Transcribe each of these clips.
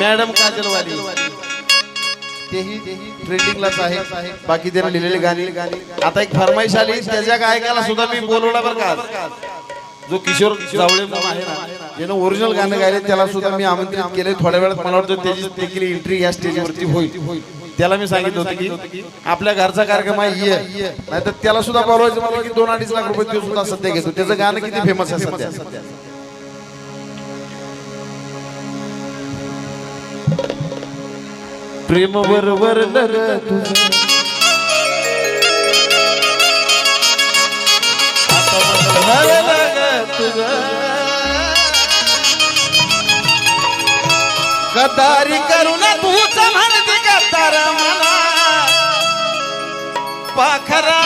Madam काजलवाली. तेही ट्रेंडिंगलाच आहे. बाकी त्यांना लिहिलेली गाणी. आता एक फरमाईश आली त्याच्या गायकाला सुद्धा मी बोलवला बरं का जो किशोर जावळे आहे ना ज्यानं ओरिजिनल गाणं गायले त्याला सुद्धा मी आमंत्रित केले थोड्या वेळात मला वाटतं त्याची देखील एंट्री या स्टेजवरती होईल. त्याला मी सांगितलं होतं की आपल्या घरचा कार्यक्रम आहे ये. नाही तर त्याला सुद्धा बोलवायचं मला की दोन अडीच लाख रुपये तो सुद्धा सध्या घेतो. त्याचं गाणं किती फेमस आहे सध्या? प्रेम बरोबर तुझं. गदारी करून तूच म्हणते गद्दार मला पाखरा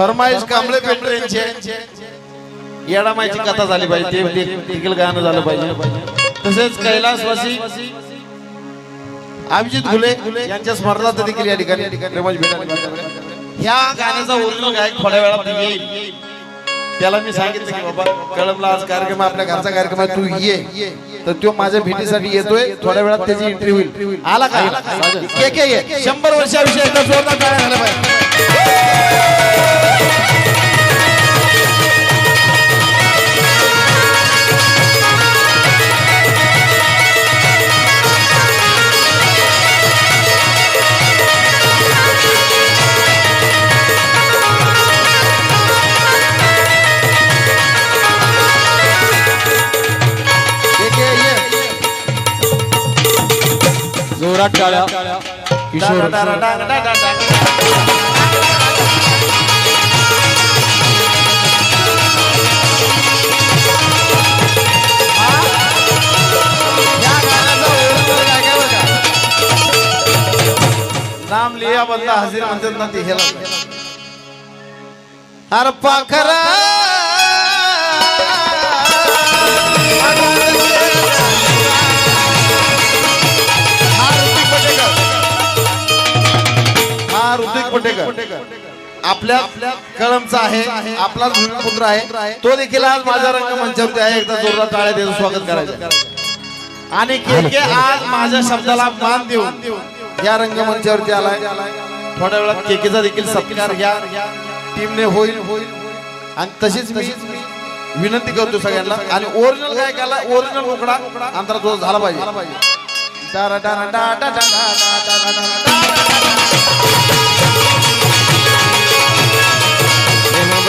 फरमाईश कांबळे पेंटर यांचे. येडामाईची कथा झाली पाहिजे ते देखील गाणं झालं पाहिजे. तसेच कैलासवासी अभिजित घुले यांच्या स्मरणार्थ देखील या ठिकाणी ह्या गाण्याचा ओरिजिनल गायक थोड्या वेळात येईल. त्याला मी सांगितलं की बाबा कळमला आज कार्यक्रम आपल्या घरचा कार्यक्रम आहे तू ये. तर तो माझ्या भेटीसाठी येतोय. थोड्या वेळात त्याची एंट्री होईल. आला का? के? के ये. शंभर वर्षाविषयी एकदा जोरदार पाहिजे. काय बरं का? नाम लिया बंदा हजीर म्हणतात ना ते अरे पाखरा आपल्या कळमचा आहे आपला पुत्र आहे. तो देखील आज माझ्या रंगमंचावरती आहे. एकदा जोरदार टाळ्या देऊन स्वागत करायचं. आणि के के आज माझ्या शब्दाला मान देऊन या रंगमंचावरती आलाय. थोड्या वेळात केकेचा देखील सत्कार या टीमने होईल. होईल आणि तशीच मी विनंती करतो सगळ्यांना. आणि ओरिजिनल गायकाला ओरिजिनल उकडा. अंतरा तो झाला पाहिजे.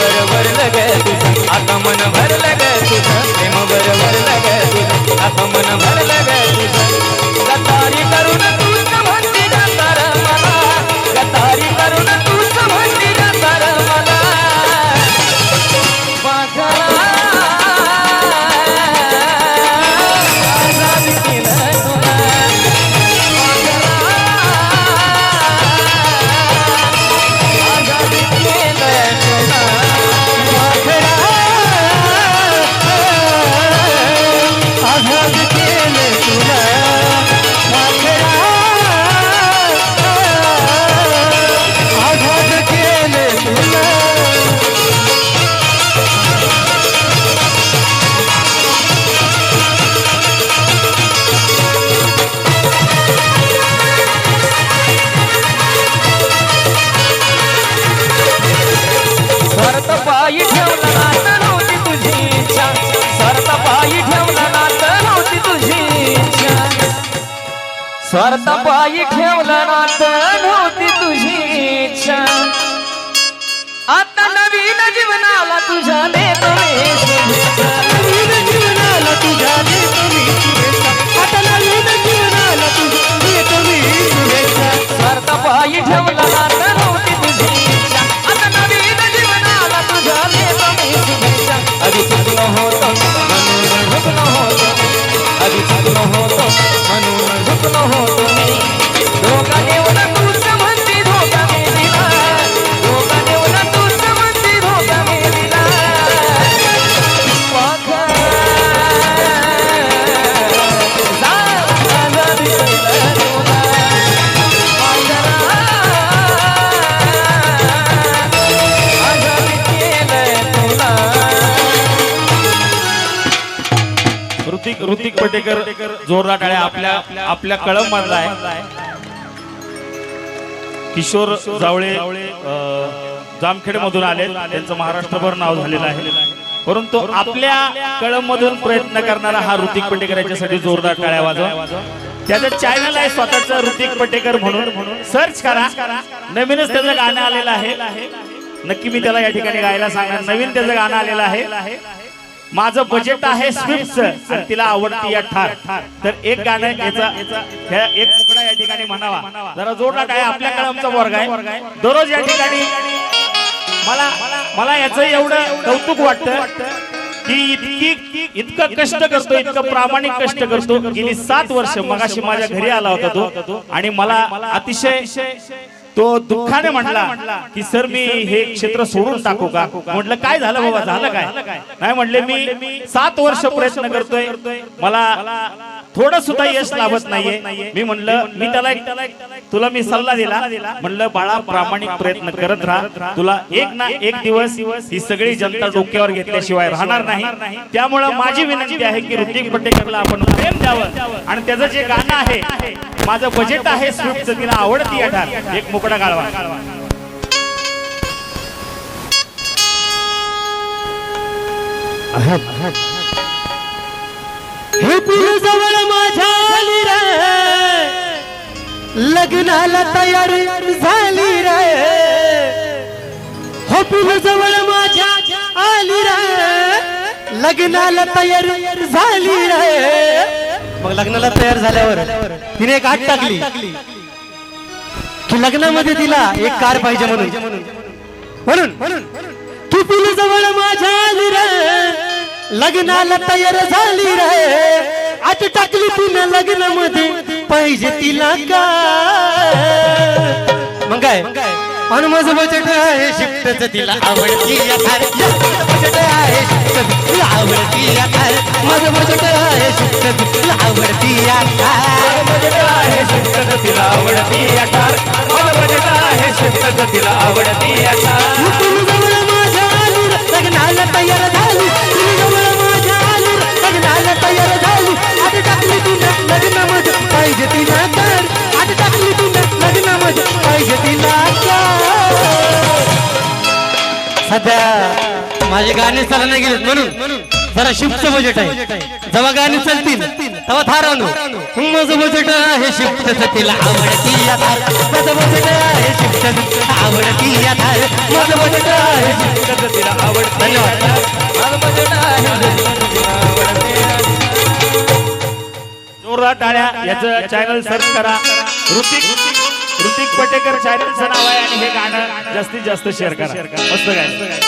वर वरलं आता मन भरलं ग प्रेम बरोबर वरलं आता मन भरलं करता पायी ठेवलं नात नव्हती तुझी इच्छा. आता नवीन जीवनाला तुझ्या देतो नवीन जीवनाला तुझ्या देतो आता नवीन जीवनाला तुझ्या देतो पायी ठेवलं नात ऋतिक पटेकर जोरदार टाळ्या आपल्या आपल्या कळम मधला आहे. किशोर जावळे जामखेड मधून आले त्यांचं महाराष्ट्रभर नाव झालेलं आहे. परंतु आपल्या कळम मधून प्रयत्न करणारा हा ऋतिक पटेकर याच्यासाठी जोरदार टाळ्या वाजवा. त्याचं चॅनल आहे स्वतःच ऋतिक पटेकर म्हणून. सर्च करा. नवीनच त्याचं गाणं आलेलं आहे. नक्की मी त्याला या ठिकाणी गायला सांगणार. नवीन त्याचं गाणं आलेलं आहे. माझं बजेट आहे स्विफ्ट आणि तिला आवडती या ठार तर एक गाणं याचा एक मुकडा या ठिकाणी म्हणावा? जरा जोरदार काय आपल्या कळमचा वर्ग आहे. दररोज या ठिकाणी मला मला याचं एवढं कौतुक वाटतं की इतकी इतकं कष्ट करतो इतकं प्रामाणिक कष्ट करतो गेली सात वर्ष मगाशी माझ्या घरी आला होता तो आणि मला अतिशय तो दुःखाने म्हणला की सर मी हे क्षेत्र सोडून टाकू का? म्हटलं काय झालं बाबा? झालं काय? नाही म्हणले मी सात वर्ष प्रयत्न करतोय. मला थोडं सुद्धा यश लाभत नाहीये. मी म्हणलं मी त्याला एक- तुला मी सल्ला दिला. म्हणलं बाळा प्रामाणिक प्रयत्न करत राहा. तुला एक ना एक दिवस ही सगळी जनता डोक्यावर घेतल्याशिवाय राहणार नाही. त्यामुळं माझी विनंती आहे की ऋतिक पटेकरला आपण प्रेम द्यावं. आणि त्याचं जे गाणं आहे माझं बजेट आहे स्विफ्टचं तिला आवडती या ठार एक मुकडा गाळवा. हे पिलू जवळ माझ्या आली रे. लग्नाला तयारी झाली रे. हो पिलू जवळ माझ्या आली रे. लग्नाला तयारी झाली रे. मग लग्नाला तयार झाल्यावर तिने एक आठ टाकली. की लग्नामध्ये तिला एक कार पाहिजे म्हणून. म्हणून. म्हणून. तू पिलू जवळ माझ्या आली रे. लग्नाला तयार झाली रे. आठ टाकली तिने लग्नामध्ये. पाहिजे तिला का मग काय? हनुमज बजट आहे शिफ्टच तिला आवडती या आहे. तिला आवडती या कार आहे शिफ्टच तिला आवडती या आहे तिला आवडती या ठार माझं आहे. शिफ्टचं तिला आवडती या तुम्ही जवळ माझ्या लग्नाला तयार झाली तुम्ही जवळ माझ्या लग्नाला तयार झाली टाकली लग्नामध्ये पाहिजे तिला सध्या माझे गाणे चालना गेलेत म्हणून. जरा शिफ्टचं बजेट आहे. जेव्हा गाणी चालतील तेव्हा थार आणू माझं बजेट आहे शिफ्टचं तिला. आवडती माझं बजेट आहे शिफ्टचं आवडती माझं बजेट आहे शिफ्टचं तिला. आवडती धन्यवाद माझं बजेट आहे जोरदार टाळ्या. याचं चॅनल सर्च करा. ऋतिक ऋतिक पटेकर चॅनलचं नाव आहे आणि हे गाणं जास्तीत जास्त शेअर करा. मस्त काय